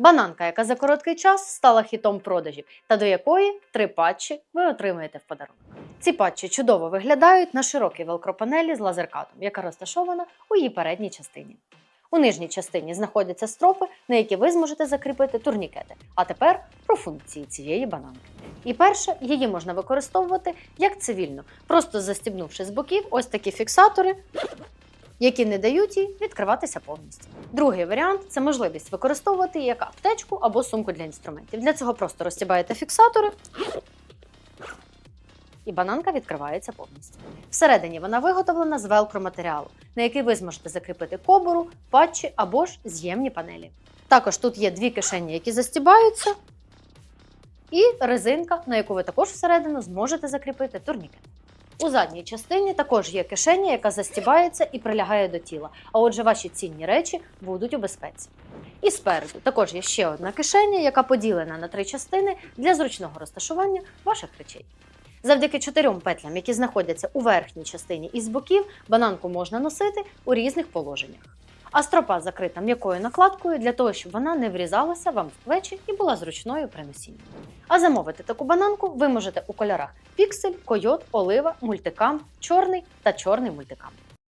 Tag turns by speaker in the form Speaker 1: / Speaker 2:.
Speaker 1: Бананка, яка за короткий час стала хітом продажів, та до якої три патчі ви отримаєте в подарунок. Ці патчі чудово виглядають на широкій велкропанелі з лазеркатом, яка розташована у її передній частині. У нижній частині знаходяться стропи, на які ви зможете закріпити турнікети. А тепер про функції цієї бананки. І перше, її можна використовувати як цивільну, просто застібнувши з боків ось такі фіксатори, які не дають їй відкриватися повністю. Другий варіант це можливість використовувати як аптечку або сумку для інструментів. Для цього просто розтібаєте фіксатори. І бананка відкривається повністю. Всередині вона виготовлена з велкро-матеріалу, на який ви зможете закріпити кобуру, патчі або ж з'ємні панелі. Також тут є дві кишені, які застібаються, і резинка, на яку ви також всередину зможете закріпити турнікет. У задній частині також є кишеня, яка застібається і прилягає до тіла. А отже, ваші цінні речі будуть у безпеці. І спереду також є ще одна кишеня, яка поділена на три частини для зручного розташування ваших речей. Завдяки чотирьом петлям, які знаходяться у верхній частині і з боків, бананку можна носити у різних положеннях. А стропа закрита м'якою накладкою для того, щоб вона не врізалася вам в плечі і була зручною при носінні. А замовити таку бананку ви можете у кольорах піксель, койот, олива, мультикам, чорний та чорний мультикам.